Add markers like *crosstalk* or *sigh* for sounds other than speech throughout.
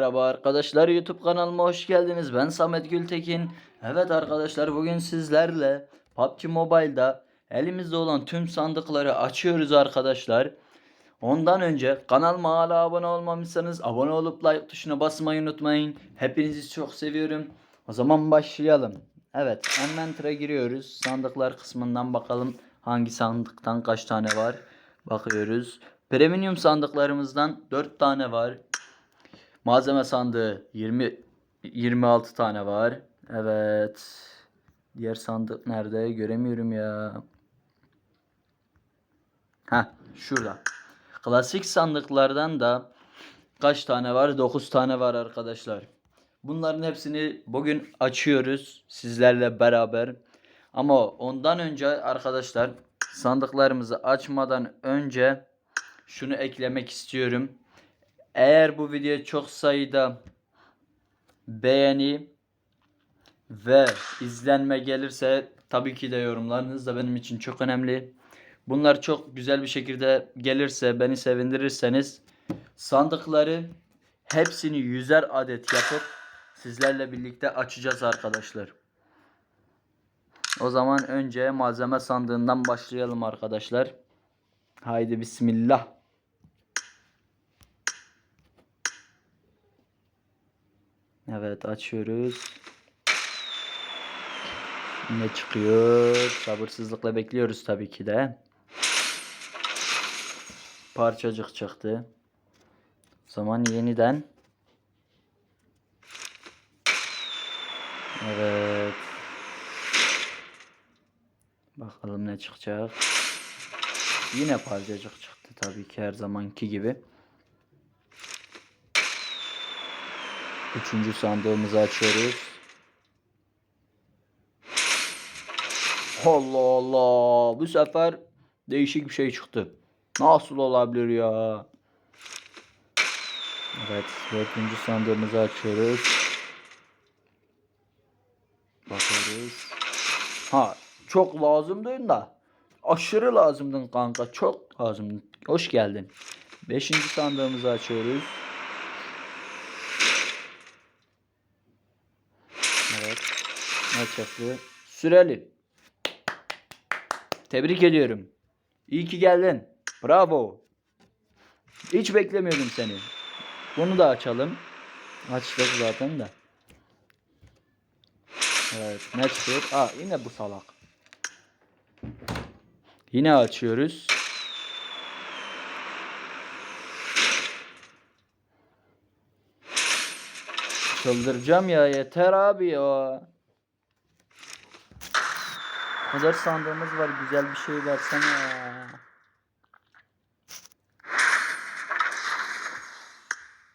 Merhaba arkadaşlar YouTube kanalıma hoş geldiniz. Ben Samet Gültekin. Evet arkadaşlar bugün sizlerle PUBG Mobile'da elimizde olan tüm sandıkları açıyoruz arkadaşlar. Ondan önce kanalıma hala abone olmamışsanız abone olup like tuşuna basmayı unutmayın. Hepinizi çok seviyorum. O zaman başlayalım. Evet Inventory'e giriyoruz. Sandıklar kısmından bakalım hangi sandıktan kaç tane var. Bakıyoruz. Premium sandıklarımızdan 4 tane var. Malzeme sandığı 20 26 tane var. Evet. Diğer sandık nerede? Göremiyorum ya. Ha, şurada. Klasik sandıklardan da kaç tane var? 9 tane var arkadaşlar. Bunların hepsini bugün açıyoruz sizlerle beraber. Ama ondan önce arkadaşlar sandıklarımızı açmadan önce şunu eklemek istiyorum. Eğer bu video çok sayıda beğeni ve izlenme gelirse tabii ki de yorumlarınız da benim için çok önemli. Bunlar çok güzel bir şekilde gelirse beni sevindirirseniz sandıkları hepsini yüzer adet yapıp sizlerle birlikte açacağız arkadaşlar. O zaman önce malzeme sandığından başlayalım arkadaşlar. Haydi bismillah. Evet açıyoruz. Ne çıkıyor? Sabırsızlıkla bekliyoruz tabii ki de. Parçacık çıktı. O zaman yeniden. Evet. Bakalım ne çıkacak. Yine parçacık çıktı tabii ki her zamanki gibi. Üçüncü sandığımızı açıyoruz. Allah Allah. Bu sefer değişik bir şey çıktı. Nasıl olabilir ya? Evet. Dördüncü sandığımızı açıyoruz. Bakıyoruz. Ha çok lazımdın da. Aşırı lazımdın kanka. Çok lazımdın. Hoş geldin. Beşinci sandığımızı açıyoruz. Evet. Ne çıktı? Süreli. Tebrik ediyorum. İyi ki geldin. Bravo. Hiç beklemiyordum seni. Bunu da açalım. Açtık zaten de. Evet. Ne çıkıyor? Aa yine bu salak. Yine açıyoruz. Çıldıracağım ya yeter abi ya. Kadar sandığımız var güzel bir şey versene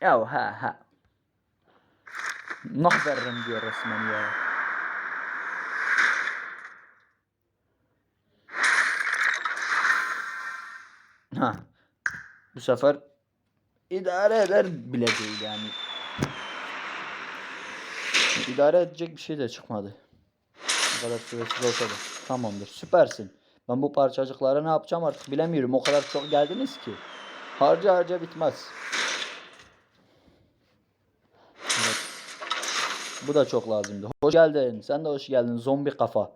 ya. Ha ha. Nah veririm diyor resmen ya. Ha. Bu sefer idare eder bile değil yani. İdare edecek bir şey de çıkmadı. Ne kadar süresiz olsa da. Tamamdır. Süpersin. Ben bu parçacıklara ne yapacağım artık bilemiyorum. O kadar çok geldiniz ki. Harca harca bitmez. Evet. Bu da çok lazımdı. Hoş geldin. Sen de hoş geldin. Zombi kafa.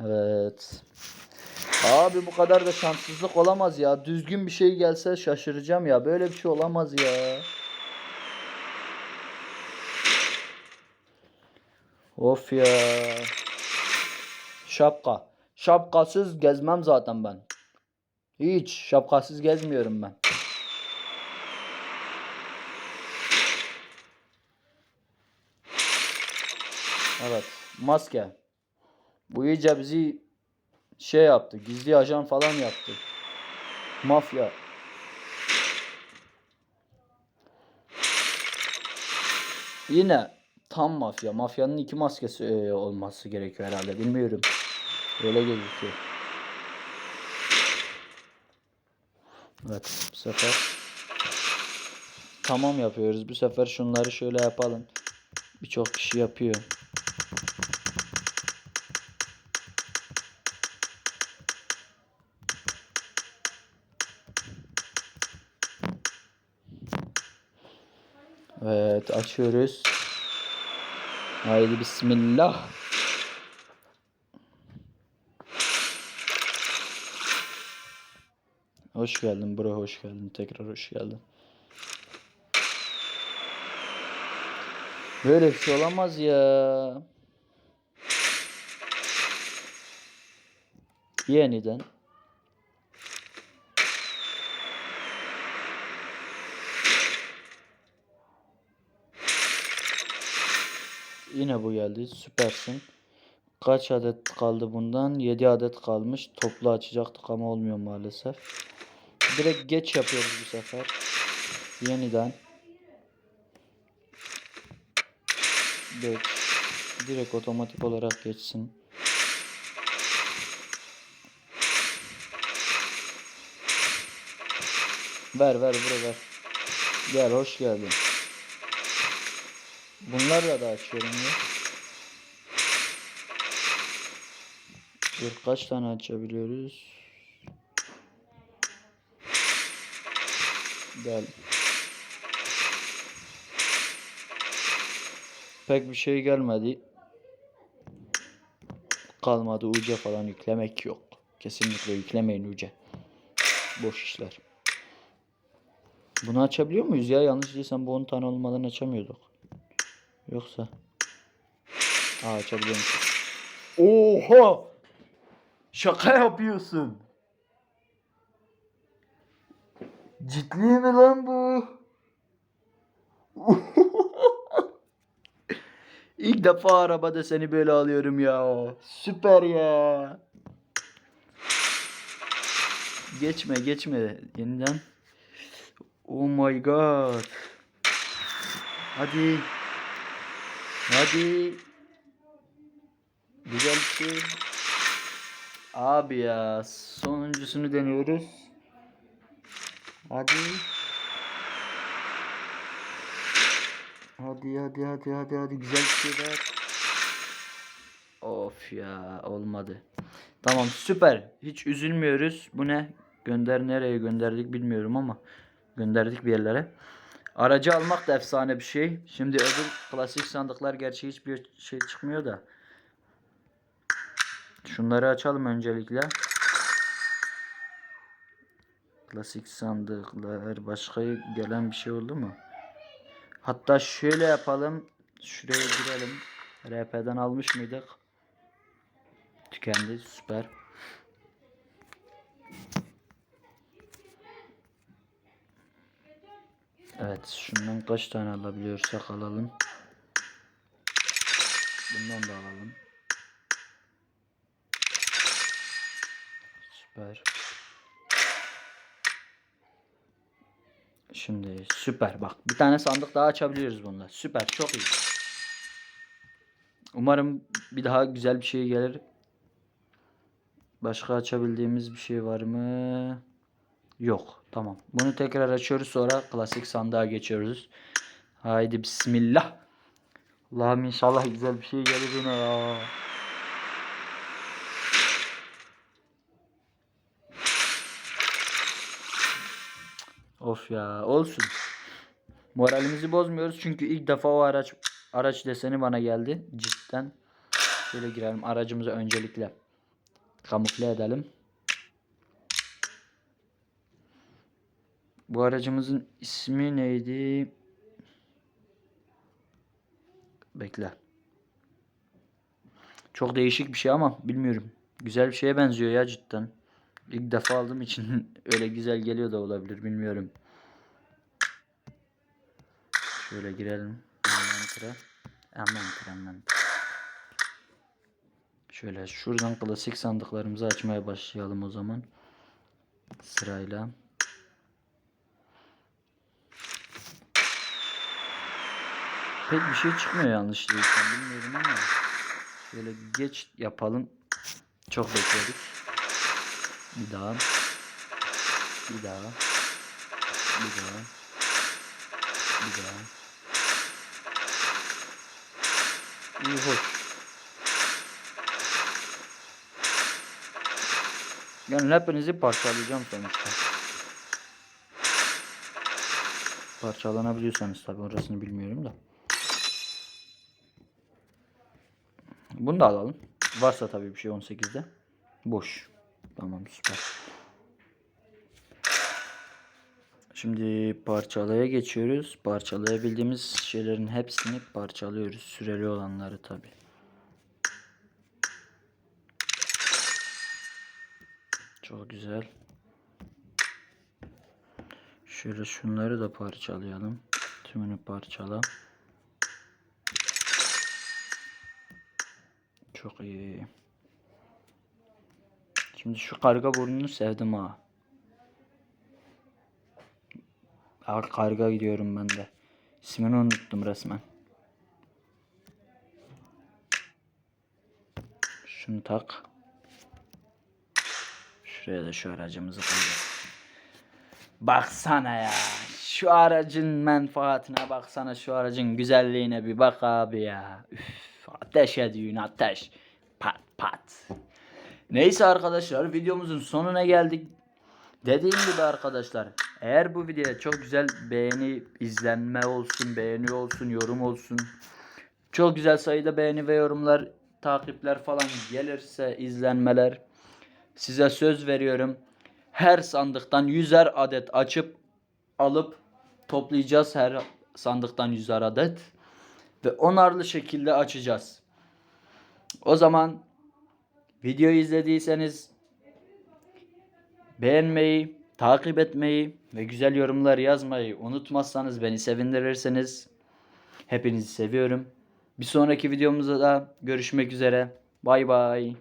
Evet. Abi bu kadar da şanssızlık olamaz ya. Düzgün bir şey gelse şaşıracağım ya. Böyle bir şey olamaz ya. Of ya. Şapka. Şapkasız gezmem zaten ben. Hiç şapkasız gezmiyorum ben. Evet. Maske. Bu iyice bizi şey yaptı. Gizli ajan falan yaptı. Mafya. Yine tam mafya. Mafyanın iki maskesi e, olması gerekiyor herhalde. Bilmiyorum. Öyle gözüküyor. Evet bu sefer tamam yapıyoruz. Bu sefer şunları şöyle yapalım. Birçok kişi yapıyor. Evet açıyoruz. Haydi bismillah. Hoş geldin bro hoş geldin tekrar hoş geldin. Böyle bir şey olamaz ya. Yeniden. Yine bu geldi. Süpersin. Kaç adet kaldı bundan? 7 adet kalmış. Toplu açacaktık ama olmuyor maalesef. Direkt geç yapıyoruz bu sefer. Yeniden. Geç. Direkt otomatik olarak geçsin. Ver ver bura ver. Gel hoş geldin. Bunlarla da açıyorum ya. Dur kaç tane açabiliyoruz? Gel. Pek bir şey gelmedi. Kalmadı uca falan yüklemek yok. Kesinlikle yüklemeyin uca. Boş işler. Bunu açabiliyor muyuz ya? Yanlış değilsem bu 10 tane olmadan açamıyorduk. Yoksa. Aa açabiliyormuşuz. Oha! Şaka yapıyorsun. Ciddi mi lan bu? *laughs* İlk defa arabada seni böyle alıyorum ya. Süper ya. Geçme geçme yeniden. Oh my god. Hadi. Hadi. Güzel bir şey. Abi ya sonuncusunu deniyoruz. Hadi. Hadi hadi hadi hadi hadi güzel bir şey. Of ya olmadı. Tamam süper. Hiç üzülmüyoruz. Bu ne? Gönder nereye gönderdik bilmiyorum ama gönderdik bir yerlere. Aracı almak da efsane bir şey. Şimdi öbür klasik sandıklar gerçi hiçbir şey çıkmıyor da. Şunları açalım öncelikle. Klasik sandıklar. Başka gelen bir şey oldu mu? Hatta şöyle yapalım. Şuraya girelim. RP'den almış mıydık? Tükendi. Süper. Evet. Şundan kaç tane alabiliyorsak alalım. Bundan da alalım. Süper. Şimdi süper bak bir tane sandık daha açabiliyoruz bununla. Süper çok iyi. Umarım bir daha güzel bir şey gelir. Başka açabildiğimiz bir şey var mı? Yok. Tamam. Bunu tekrar açıyoruz sonra klasik sandığa geçiyoruz. Haydi bismillah. Allah'ım inşallah güzel bir şey gelir yine ya. Of ya olsun. Moralimizi bozmuyoruz çünkü ilk defa o araç araç deseni bana geldi cidden. Şöyle girelim aracımızı öncelikle kamufle edelim. Bu aracımızın ismi neydi? Bekle. Çok değişik bir şey ama bilmiyorum. Güzel bir şeye benziyor ya cidden. İlk defa aldığım için *laughs* öyle güzel geliyor da olabilir bilmiyorum. Şöyle girelim. Envantere. Envantere envantere. Şöyle şuradan klasik sandıklarımızı açmaya başlayalım o zaman. Sırayla. Pek bir şey çıkmıyor yanlış değilsem bilmiyorum ama. Şöyle geç yapalım. Çok bekledik. Bir daha. Bir daha. Bir daha. Bir daha. İyi hoş. Yani hepinizi parçalayacağım sonuçta. Parçalanabiliyorsanız tabi orasını bilmiyorum da. Bunu da alalım. Varsa tabii bir şey 18'de. Boş. Tamam süper. Şimdi parçalaya geçiyoruz. Parçalayabildiğimiz şeylerin hepsini parçalıyoruz. Süreli olanları tabi. Çok güzel. Şöyle şunları da parçalayalım. Tümünü parçala. Çok iyi. Şimdi şu karga burnunu sevdim ha. Ha karga gidiyorum ben de. İsmini unuttum resmen. Şunu tak. Şuraya da şu aracımızı koyalım. Baksana ya. Şu aracın menfaatine baksana. Şu aracın güzelliğine bir bak abi ya. Üf, ateş ediyorsun ateş. Pat pat. Neyse arkadaşlar videomuzun sonuna geldik. Dediğim gibi arkadaşlar eğer bu videoya çok güzel beğeni, izlenme olsun, beğeni olsun, yorum olsun. Çok güzel sayıda beğeni ve yorumlar, takipler falan gelirse izlenmeler size söz veriyorum. Her sandıktan 100'er adet açıp alıp toplayacağız her sandıktan 100'er adet ve onarlı şekilde açacağız. O zaman videoyu izlediyseniz beğenmeyi, takip etmeyi ve güzel yorumlar yazmayı unutmazsanız beni sevindirirsiniz. Hepinizi seviyorum. Bir sonraki videomuzda da görüşmek üzere. Bay bay.